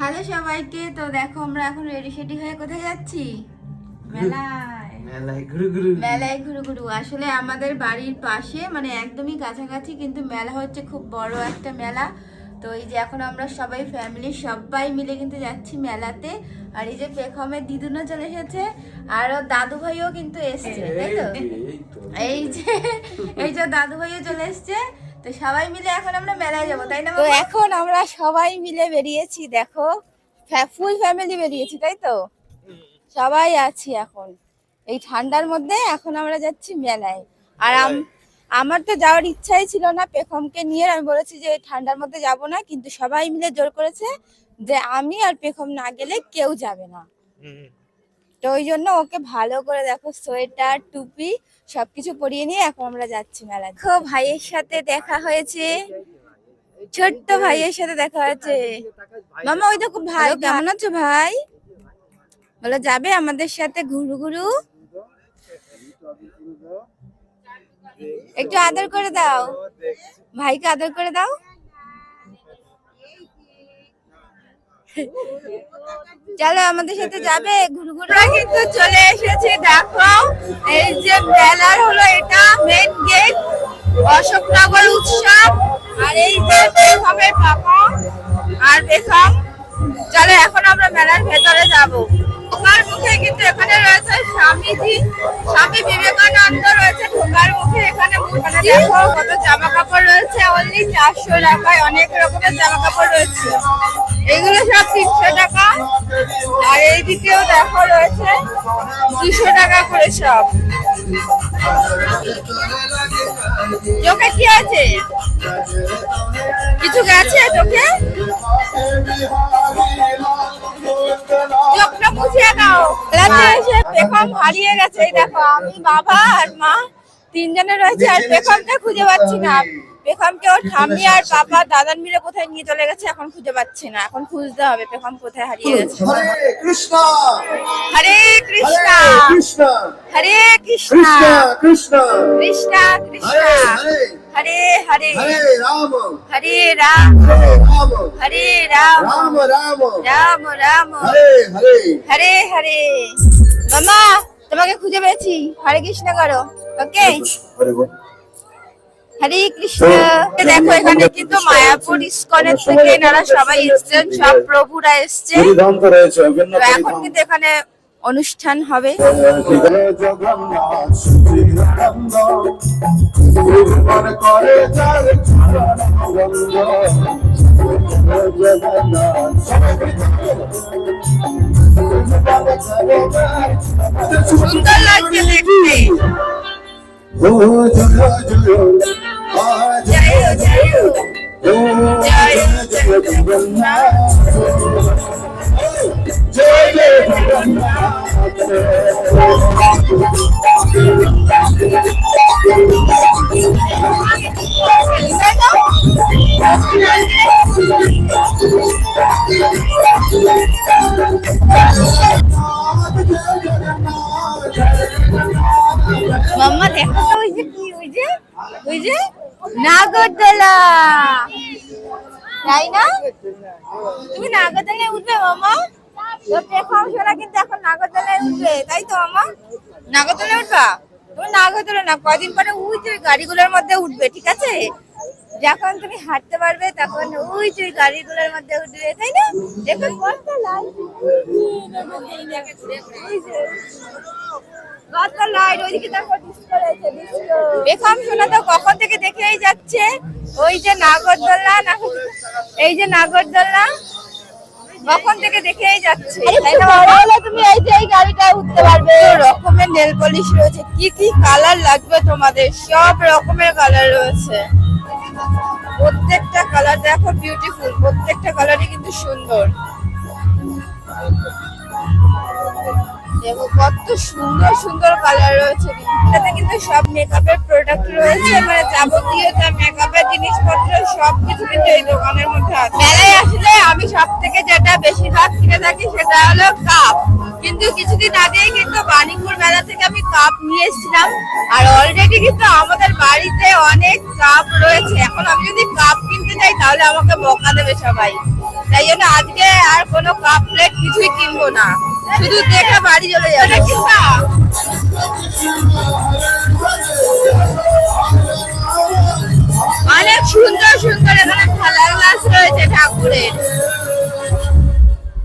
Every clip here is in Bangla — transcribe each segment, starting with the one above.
হ্যালো সবাইকে তো দেখো আমরা এখন রেডি সেডি হয়ে কোথায় যাচ্ছি? মেলায়। মেলায় ঘুরু ঘুরু। মেলায় ঘুরু ঘুরু। আসলে আমাদের বাড়ির পাশে মানে একদমই কাছাকাছি কিন্তু মেলা হচ্ছে খুব বড় একটা মেলা। তো এই যে এখন আমরা সবাই ফ্যামিলি সবাই মিলে কিন্তু যাচ্ছি মেলাতে। আর এই যে পেখমের দিদুনও চলে এসেছে আর ওর দাদু ভাইও কিন্তু এসছে তাই তো? এই যে এই যে দাদু ভাইও চলে এসছে। তো সবাই মিলে এখন আমরা মেলায় যাব তাই না তো এখন আমরা সবাই মিলে বেরিয়েছি দেখো ফুল ফ্যামিলি বেরিয়েছি তাই তো? সবাই আছি এখন। এই ঠান্ডার মধ্যে এখন আমরা যাচ্ছি মেলায়। আর আম- আমার তো যাওয়ার ইচ্ছাই ছিল না পেখমকে নিয়ে আমি বলেছি যে এই ঠান্ডার মধ্যে যাব না কিন্তু সবাই মিলে জোর করেছে যে আমি আর পেখম না গেলে কেউ যাবে না। তো ওই জন্য ওকে ভালো করে দেখো সোয়েটার টুপি সবকিছু পরিয়ে নিয়ে এখন আমরা যাচ্ছি মেলায়। দেখো ভাইয়ের সাথে দেখা হয়েছে। ছোট্ট ভাইয়ের সাথে দেখা হয়েছে। মামা ওই দেখো ভাই কেমন আছো ভাই? বলো যাবে আমাদের সাথে ঘুরু ঘুরু? একটু আদর করে দাও। ভাইকে আদর করে দাও। চলো আমাদের সাথে যাবে ঘুরু ঘুরু কিন্তু চলে এসেছে দেখো এই যে মেলার হলো এটা মেন গেট অশোকনগর উৎসব আর এই যে বেগমের পাপা? আর বেগম চলো এখন আমরা মেলার ভেতরে যাব। ঢোকার মুখে কিন্তু এখানে রয়েছে স্বামীজি স্বামী বিবেকানন্দ রয়েছে ঢোকার মুখে এখানে এখানে দেখো কত জামা কাপড় রয়েছে অনলি চারশো টাকায় অনেক রকমের জামা কাপড় রয়েছে। এগুলো সব তিনশো টাকা। আর এইদিকেও দেখো রয়েছে দুশো টাকা করে সব। চোখে কি আছে? কিছু গেছে চোখে? চোখটা মুছিয়ে দাও এসে পেখম হারিয়ে গেছে দেখো আমি বাবা আর মা তিনজনে রয়েছে আর পেখমটা খুঁজে পাচ্ছি না। পেখমকে ওর ঠাম্মি আর পাপা দাদান মিলে কোথায় নিয়ে চলে গেছে এখন খুঁজে পাচ্ছি না। এখন খুঁজতে হবে পেখম কোথায় হারিয়ে গেছে। হরে কৃষ্ণ! হরে কৃষ্ণ! হরে কৃষ্ণ! হরে কৃষ্ণ! কৃষ্ণ কৃষ্ণ! কৃষ্ণ কৃষ্ণ! হরে হরে! হরে হরে! হরে রাম! হরে রাম! হরে রাম! হরে রাম! রাম রাম! রাম রাম! হরে হরে! হরে হরে! মামা তোমাকে খুঁজে পেয়েছি। হরে কৃষ্ণ করো। ওকে হরে কৃষ্ণ। দেখো এখানে কিন্তু মায়াপুর ইস্কনের থেকে এনারা সবাই এসছেন সব প্রভুরা এসছে। তো এখন কিন্তু এখানে অনুষ্ঠান হবে। সুন্দর লাগছে দেখতে। cháy rồi cháy rồi cháy rồi cháy rồi cháy Mama đẹp thôi rất nhiều chứ, chứ. নাগরদোলা তাই না তুমি নাগরদোলায় উঠবে মামা তো পেখম কিন্তু এখন নাগরদোলায় উঠবে তাই তো মামা নাগরদোলায় উঠবা তুমি নাগরদোলা না কদিন পরে ওই যে গাড়িগুলোর মধ্যে উঠবে ঠিক আছে যখন তুমি হাঁটতে পারবে তখন ওই যে গাড়িগুলোর মধ্যে উঠবে তাই না দেখো লাইট ওইদিকে রয়েছে বেখাম শোনা তো। কখন থেকে দেখেই যাচ্ছে। ওই যে নাগরদোলনা নাগর- এই যে নাগরদোলনা কখন থেকে দেখেই যাচ্ছে? তুমি এই যে এই গাড়িটা উঠতে পারবে। রকমের নেল পলিশ রয়েছে। কি কি কালার লাগবে তোমাদের? সব রকমের কালার রয়েছে। প্রত্যেকটা কালার দেখো বিউটিফুল প্রত্যেকটা কালারই কিন্তু সুন্দর। দেখো, কত সুন্দর সুন্দর কালার রয়েছে। এটাতে কিন্তু সব মেকআপের প্রোডাক্ট রয়েছে মানে যাবতীয় যা মেকআপের জিনিসপত্র, সব কিছু কিন্তু এই দোকানের মধ্যে আছে। মেলায় আসলে আমি সব থেকে যেটা বেশিরভাগ কিনে থাকি, সেটা হলো কাপ কিন্তু কিছুদিন আগেই কিন্তু বাণীপুর মেলা থেকে আমি কাপ নিয়ে এসেছিলাম, আর অলরেডি কিন্তু আমাদের বাড়িতে অনেক কাপ রয়েছে। এখন আমি যদি কাপ কিনতে যাই, তাহলে আমাকে বকা দেবে সবাই। তাই জন্য আজকে আর কোনো কাপ প্লেট কিছুই কিনবো না। শুধু দেখে বাড়ি চলে যাব। অনেক সুন্দর সুন্দর এখানে খেলার গ্লাস রয়েছে ঠাকুরের।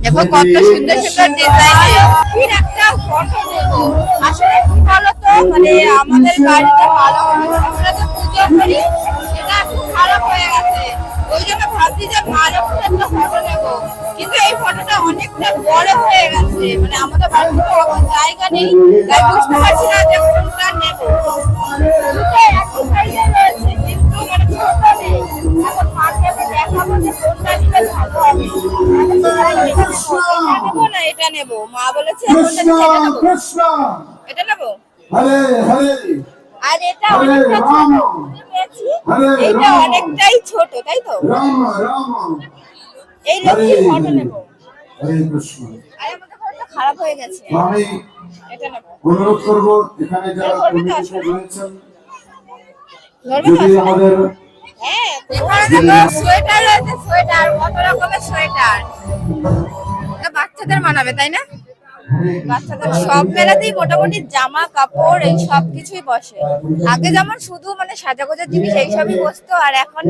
দেখো কত সুন্দর সুন্দর ডিজাইনের একটা ফটো নেব আসলে কি বলতো? মানে আমাদের বাড়িতে ভালো আমরা যে পুজো করি সেটা একটু খারাপ হয়ে গেছে। ওই জন্য ভাবছি যে ভালো একটা ফটো নেব। কিন্তু এই ফটোটা অনেকটা বড় হয়ে গেছে। মানে আমাদের বাড়িতে জায়গা নেই তাই বুঝতে পারছি না যে কোনটা নেব। এটা নেব মা বলেছে এটা নেব। আর এটা অনেকটা এইটা অনেকটাই ছোট তাই তো? এই লক্ষ্মীর ফটো নেব. আর আমাদের খারাপ হয়ে গেছে। আমি অনুরোধ করব এখানে যারা ধরবে তো কমিটিতে আসলে? রয়েছেন যদি আমাদের হ্যাঁ সোয়েটার রয়েছে সোয়েটার কত রকমের সোয়েটার। বাচ্চাদের মানাবে তাই না? বাচ্চাদের সব মেলাতেই মোটামুটি জামা, কাপড়, এই সব কিছুই বসে। আগে যেমন শুধু মানে সাজাগোজার জিনিস এইসবই বসতো, আর এখন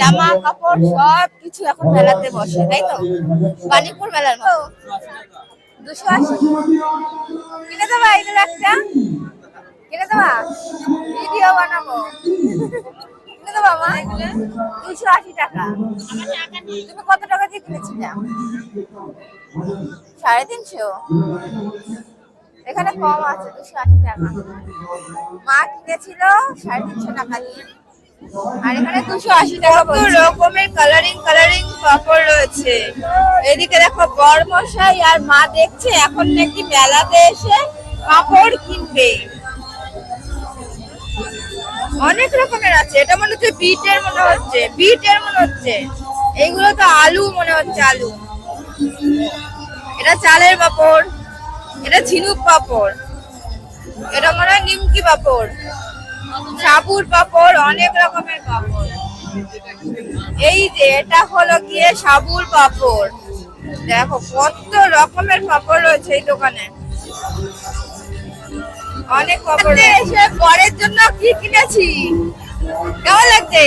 জামা, কাপড় সব কিছু এখন মেলাতে বসে, তাই তো? বালিপুর মেলার মতো। দুশো আশি। কিনে দেবা এগুলো একটা? কিনে দেবা? ভিডিও বানাবো। দুশো আশি টাকা। তুমি কত টাকা দিয়ে সাড়ে তিনশো? এখানে কম আছে দুশো আশি টাকা। মা কিনেছিল সাড়ে তিনশো টাকা দিয়ে। আর এখানে দুশো আশি টাকা কত রকমের কালারিং কালারিং পাপড় রয়েছে। এদিকে দেখো বরমশাই আর মা দেখছে এখন নাকি মেলাতে এসে কাপড় কিনবে। অনেক রকমের আছে। এটা মনে হচ্ছে বিটের মনে হচ্ছে, বিটের মনে হচ্ছে। এইগুলো তো আলু মনে হচ্ছে, আলু। এটা চালের পাপড়, এটা ঝিনুক পাপড়, এটা মনে হয় নিমকি পাপড়, সাবুর পাপড়, অনেক রকমের পাপড়। এই যে, এটা হলো গিয়ে সাবুর পাপড়। দেখো, কত রকমের পাপড় রয়েছে এই দোকানে। অনেক এসে পরের জন্য কি কিনেছি? কেমন লাগছে?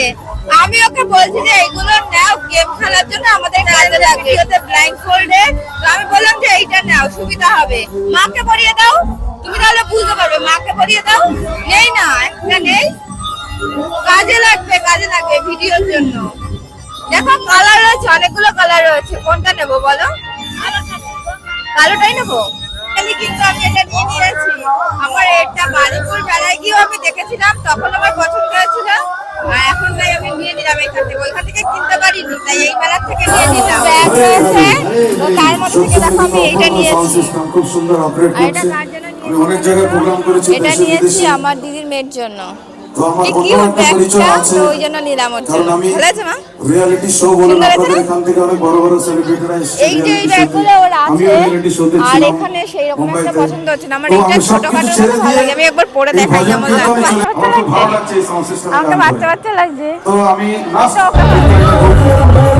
আমি ওকে বলছি যে এগুলো নাও গেম খেলার জন্য আমাদের কাজে লাগবে। ভিডিওতে ব্লাইন্ড ফোল্ডে তো আমি বললাম যে এইটা নাও সুবিধা হবে। মাকে পরিয়ে দাও। তুমি তাহলে বুঝতে পারবে মাকে পরিয়ে দাও। নেই না একটা নেই। কাজে লাগবে কাজে লাগবে ভিডিওর জন্য। দেখো কালার রয়েছে অনেকগুলো কালার রয়েছে। কোনটা নেব বলো? কালোটাই নেব? আমি কিন্তু আমি এটা নিয়ে নিয়েছি। আমার এটা বালিপুর বেলায় গিয়েও আমি দেখেছিলাম তখন আমার পছন্দ হয়েছিল। আর এখন তাই আমি নিয়ে নিলাম এখান থেকে। ওইখান থেকে কিনতে পারিনি তাই এই মেলার থেকে নিয়ে নিলাম। ব্যাগ রয়েছে তো তার মধ্যে থেকে দেখো আমি এইটা নিয়েছি। খুব সুন্দর অপারেট আর এটা করছে কার জন্য আমি অনেক জায়গায় প্রোগ্রাম করেছি এটা নিয়েছি আমার দিদির মেয়ের জন্য। তো আমার অন্য একটা পরিচয় আছে। ওই জন্য নিলাম ওর কারণ আমি ভালো আছে মা? রিয়েলিটি শো বলে আপনাদের এখান থেকে অনেক বড় বড় সেলিব্রিটিরা এসেছে এই যে এই reality show তে। ব্যাগগুলো ওর আছে আমিও reality show আর এখানে সেই রকম একটা পছন্দ হচ্ছে না। আমার এটা ছোটখাটো ভালো লাগে আমি একবার দেখাই কেমন আমার খুব ভালো লাগছে এই sound আমাকে বাচ্চা বাচ্চা লাগছে। তো আমি last তো ওকে একটা করব।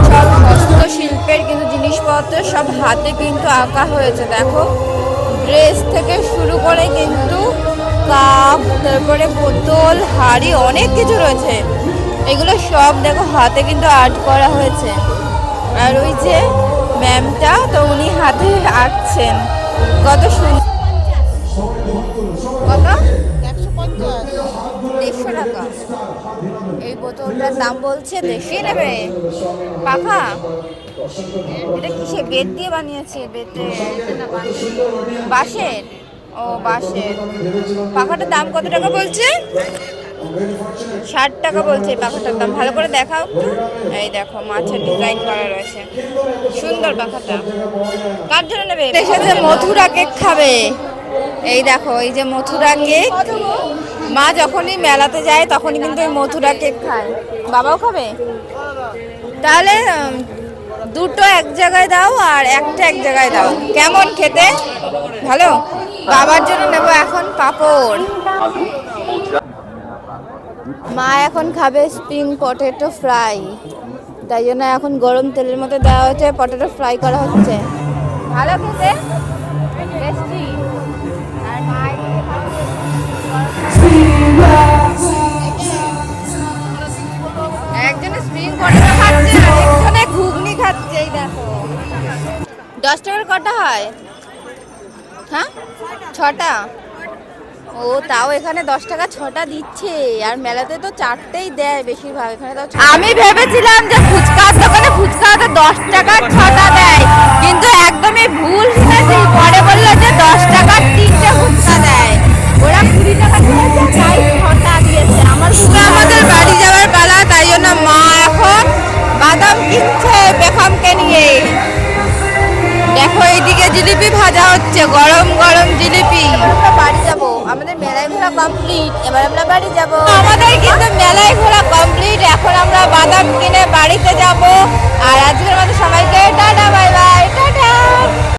সব হস্তশিল্পের কিন্তু জিনিসপত্র সব হাতে কিন্তু আঁকা হয়েছে দেখো। ড্রেস থেকে শুরু করে কিন্তু কাপ, তারপরে বোতল, হাড়ি, অনেক কিছু রয়েছে। এগুলো সব দেখো হাতে কিন্তু আর্ট করা হয়েছে। আর ওই যে ম্যামটা, তো উনি হাতে আঁকছেন। কত সুন্দর কত? দেড়শো টাকা। এই বোতলটার দাম বলছে দেড়শো নেবে? পাখা এটা কিসে? বেত দিয়ে বানিয়েছে বেতে বাঁশের? ও বাঁশের। পাখাটার দাম কত টাকা বলছে? ষাট টাকা বলছে পাখাটার দাম। ভালো করে দেখাও এই দেখো মাছের ডিজাইন করা রয়েছে। সুন্দর পাখাটা। কার জন্য নেবে? এর সাথে মথুরা কেক খাবে। এই দেখো এই যে মথুরা কেক। মা যখনই মেলাতে যায় তখনই কিন্তু এই মথুরা কেক খায়। বাবাও খাবে? তাহলে দুটো এক জায়গায় দাও আর একটা এক জায়গায় দাও। কেমন খেতে? ভালো? বাবার জন্য নেব এখন পাপড়। মা এখন খাবে স্প্রিং পটেটো ফ্রাই তাই জন্য এখন গরম তেলের মধ্যে দেওয়া হচ্ছে পটেটো ফ্রাই করা হচ্ছে। ভালো খেতে? দশ টাকার কটা হয়? হ্যাঁ? ছটা? ও তাও এখানে দশ টাকা ছটা দিচ্ছে। আর মেলাতে তো চারটেই দেয় বেশিরভাগ এখানে তো আমি ভেবেছিলাম যে ফুচকার দোকানে ফুচকা ফুচকাতে দশ টাকার ছটা দেয় কিন্তু একদমই ভুল শুনেছি পরে বলল যে দশ টাকার তিনটে ফুচকা দেয়। ওরা কুড়ি টাকা দিয়েছে তাই ছটা দিয়েছে। আমার আমাদের বাড়ি যাওয়ার পালা তাই জন্য মা এখন বাদাম কিনছে বেখামকে নিয়ে। দেখো এইদিকে জিলিপি ভাজা হচ্ছে গরম গরম জিলিপি। আমরা বাড়ি যাব। আমাদের মেলায় ঘোরা কমপ্লিট এবার আমরা বাড়ি যাব। আমাদের কিন্তু মেলায় ঘোরা কমপ্লিট এখন আমরা বাদাম কিনে বাড়িতে যাব। আর আজকের মতো সবাইকে টাটা বাই বাই টাটা।